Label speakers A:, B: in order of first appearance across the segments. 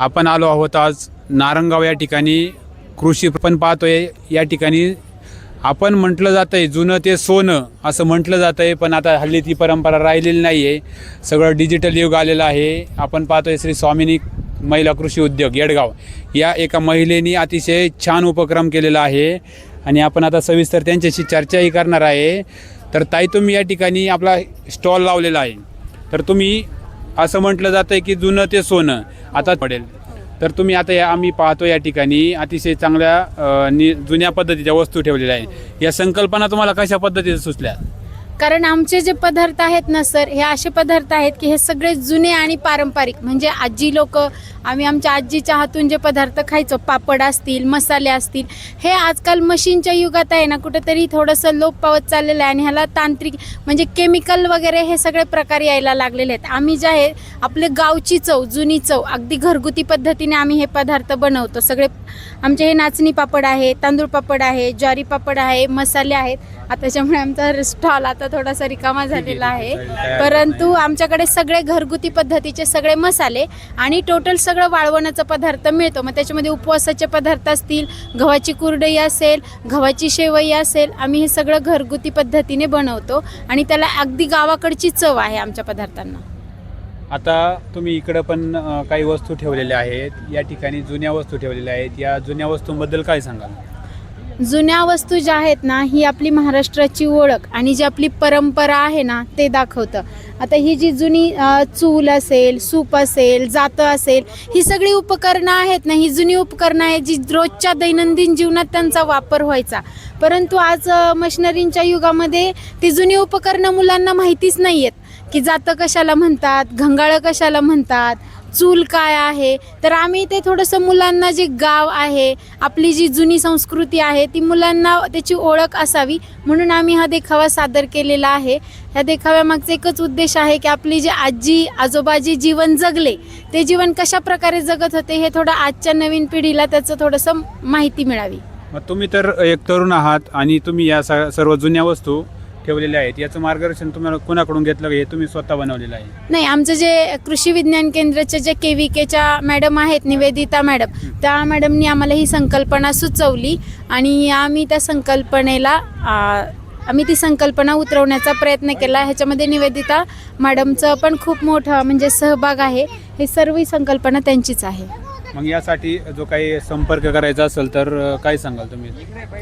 A: आपण आलो आहोत आज नारंगाव या ठिकाणी. कृषी पण पाहतोय या ठिकाणी आपण म्हटलं जातं आहे जुनं ते सोनं असं म्हटलं जातं आहे पण आता हल्ली ती परंपरा राहिलेली नाही आहे सगळं डिजिटल युग आलेलं आहे. आपण पाहतोय श्री स्वामिनी महिला कृषी उद्योग येडगाव. या एका महिलेनी अतिशय छान उपक्रम केलेला आहे. आणि आपण आता सविस्तर त्यांच्याशी चर्चाही करणार आहे. तर ताई तुम्ही या ठिकाणी आपला स्टॉल लावलेला आहे. तर तुम्ही असं म्हटलं जातं आहे की जुनं ते सोनं. आता पडेल. तर तुम्ही आता या आम्ही पाहतो या ठिकाणी अतिशय चांगल्या नि जुन्या पद्धतीच्या वस्तू ठेवलेल्या आहेत. या संकल्पना तुम्हाला कशा पद्धतीच्या सुचल्या?
B: कारण आमचे जे पदार्थ आहेत ना सर हे असे पदार्थ आहेत की हे सगळे जुने आणि पारंपरिक. म्हणजे आजी लोक आम्ही आमच्या आजीच्या हातून जे पदार्थ खायचो पापड असतील मसाले असतील हे आजकाल मशीनच्या युगात आहे ना कुठेतरी थोडंसं लोप पावत चाललेलं आहे आणि ह्याला तांत्रिक म्हणजे केमिकल वगैरे हे सगळे प्रकार यायला लागलेले आहेत. आम्ही जे आहे आपले गावची चव जुनी चव अगदी घरगुती पद्धतीने आम्ही हे पदार्थ बनवतो. सगळे आमचे हे नाचणी पापड आहे तांदूळ पापड आहे ज्वारी पापड आहे मसाले आहेत. त्याच्यामुळे आमचा स्टॉल आता थोडासा रिकामा झालेला आहे. परंतु आमच्याकडे सगळे घरगुती पद्धतीचे सगळे मसाले आणि टोटल सगळं सगळं वाळवणाचा पदार्थ मिळतो. मग त्याच्यामध्ये उपवासाचे पदार्थ असतील गव्हाची कुरडई असेल गव्हाची शेवई असेल आम्ही हे सगळं घरगुती पद्धतीने बनवतो आणि त्याला अगदी गावाकडची चव आहे आमच्या पदार्थांना.
A: आता तुम्ही इकडं पण काही वस्तू ठेवलेल्या आहेत. या ठिकाणी जुन्या वस्तू ठेवलेल्या आहेत. या जुन्या वस्तूंबद्दल काय सांगाल?
B: जुन्या वस्तू ज्या आहेत ना ही आपली महाराष्ट्राची ओळख आणि जी आपली परंपरा आहे ना ते दाखवतं. आता ही जी जुनी चूल असेल सूप असेल जातं असेल ही सगळी उपकरणं आहेत ना ही जुनी उपकरणं आहेत जी रोजच्या दैनंदिन जीवनात त्यांचा वापर व्हायचा. परंतु आज मशिनरींच्या युगामध्ये ती जुनी उपकरणं मुलांना माहितीच नाही आहेत की जातं कशाला म्हणतात घंगाळं कशाला म्हणतात चूल काय आहे? तर आम्ही ते थोडंसं मुलांना जे गाव आहे आपली जी जुनी संस्कृती आहे ती मुलांना त्याची ओळख असावी म्हणून आम्ही हा देखावा सादर केलेला आहे. ह्या देखाव्यामागचा एकच उद्देश आहे की आपली जी आजी आजोबा जे जीवन जगले ते जीवन कशा प्रकारे जगत होते हे थोडं आजच्या नवीन पिढीला त्याचं थोडंसं माहिती मिळावी.
A: मग तुम्ही तर एक तरुण आहात आणि तुम्ही या स- सर्व जुन्या वस्तू ठेवलेल्या आहेत. याचं मार्गदर्शन तुम्हाला कोणाकडून घेतलं हे तुम्ही स्वतः बनवलेलं आहे?
B: नाही आमचं जे कृषी विज्ञान केंद्राचे जे के व्ही केच्या मॅडम आहेत निवेदिता मॅडम त्या मॅडमनी आम्हाला ही संकल्पना सुचवली आणि आम्ही त्या संकल्पनेला आम्ही ती संकल्पना उतरवण्याचा प्रयत्न केला. ह्याच्यामध्ये निवेदिता मॅडमचं पण खूप मोठं म्हणजे सहभाग आहे. हे सर्व ही संकल्पना त्यांचीच आहे.
A: मग यासाठी जो काही संपर्क करायचा असेल तर काय सांगाल तुम्ही?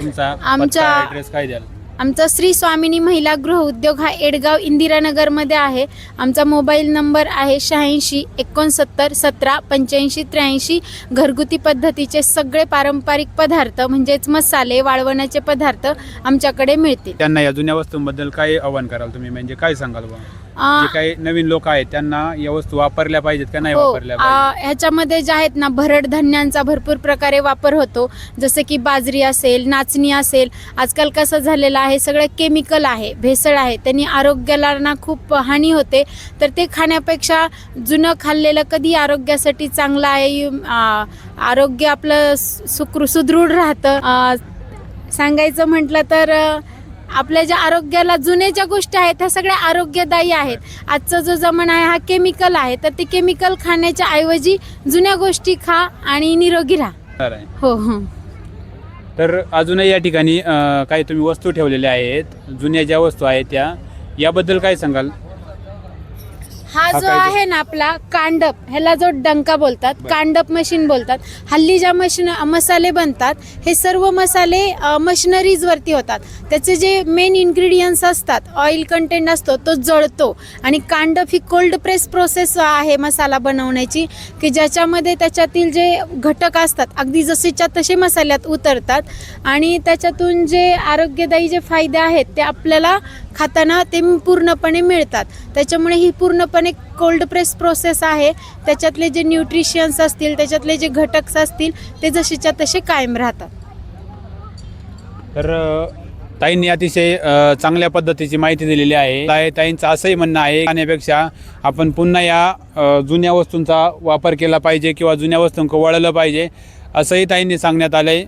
A: तुमचा
B: आमच्या-
A: ॲड्रेस काय द्याल?
B: आमचा श्री स्वामिनी महिला गृह उद्योग हा एडगाव इंदिरानगरमध्ये आहे. आमचा मोबाईल नंबर आहे शहाऐंशी एकोणसत्तर सतरा पंच्याऐंशी त्र्याऐंशी. घरगुती पद्धतीचे सगळे पारंपरिक पदार्थ म्हणजेच मसाले वाळवणाचे पदार्थ आमच्याकडे मिळतील.
A: त्यांना या जुन्या वस्तूंबद्दल काय आव्हान कराल तुम्ही? म्हणजे काय सांगाल बा जे काही नवीन लोक आहेत त्यांना या वस्तू वापरल्या पाहिजेत का नाही
B: हो
A: वापरल्या पाहिजेत?
B: आ, ह्याच्यामध्ये जे आहेत ना भरड धान्यांचा भरपूर प्रकारे वापर होतो. जसं की बाजरी असेल नाचणी असेल आजकाल कसं झालेलं आहे सगळं केमिकल आहे भेसळ आहे त्यांनी आरोग्याला ना खूप हानी होते. तर ते खाण्यापेक्षा जुनं खाल्लेलं कधी आरोग्यासाठी चांगलं आहे आ, आरोग्य आपलं सुकृ सुदृढ राहतं. आ, सांगायचं म्हटलं तर आपल्या ज्या आरोग्याला जुने ज्या गोष्टी आहेत त्या सगळ्या आरोग्यदायी आहेत. आजचा जो जमाना आहे हा केमिकल आहे. तर ते केमिकल खाण्याच्या ऐवजी जुन्या गोष्टी खा आणि निरोगी राहा.
A: बरं आहे.
B: हो हो.
A: तर अजूनही या ठिकाणी अ, काही तुम्ही वस्तू ठेवलेल्या आहेत. जुन्या ज्या वस्तू आहेत त्या याबद्दल काय सांगाल?
B: हा जो
A: काय
B: आहे ना आपला कांडप ह्याला जो डंका बोलतात. कांडप मशीन बोलतात. हल्ली ज्या मशीन मसाले बनतात हे सर्व मसाले मशिनरीज वरती होतात. त्याचे जे मेन इन्ग्रेडियंट्स असतात ऑइल कंटेंट असतो तो जळतो. आणि कांडप ही कोल्ड प्रेस प्रोसेस आहे मसाला बनवण्याची की ज्याच्यामध्ये त्याच्यातील जे घटक असतात अगदी जसेच्या तसे मसाल्यात उतरतात. आणि त्याच्यातून जे आरोग्यदायी जे फायदे आहेत ते आपल्याला खाताना ते पूर्णपणे मिळतात. त्याच्यामुळे ही पूर्णपणे पण एक कोल्ड प्रेस प्रोसेस आहे. त्याच्यातले जे न्यूट्रिशियन्स असतील त्याच्यातले जे घटक असतील ते जसेच्या तसे कायम राहतात.
A: तर ताईंनी अतिशय चांगल्या पद्धतीची माहिती दिलेली आहे. ताई ताईंचं असंही म्हणणं आहे खाण्यापेक्षा आपण पुन्हा या जुन्या वस्तूंचा वापर केला पाहिजे किंवा जुन्या वस्तूंक वळलं पाहिजे असंही ताईंनी सांगण्यात आलं आहे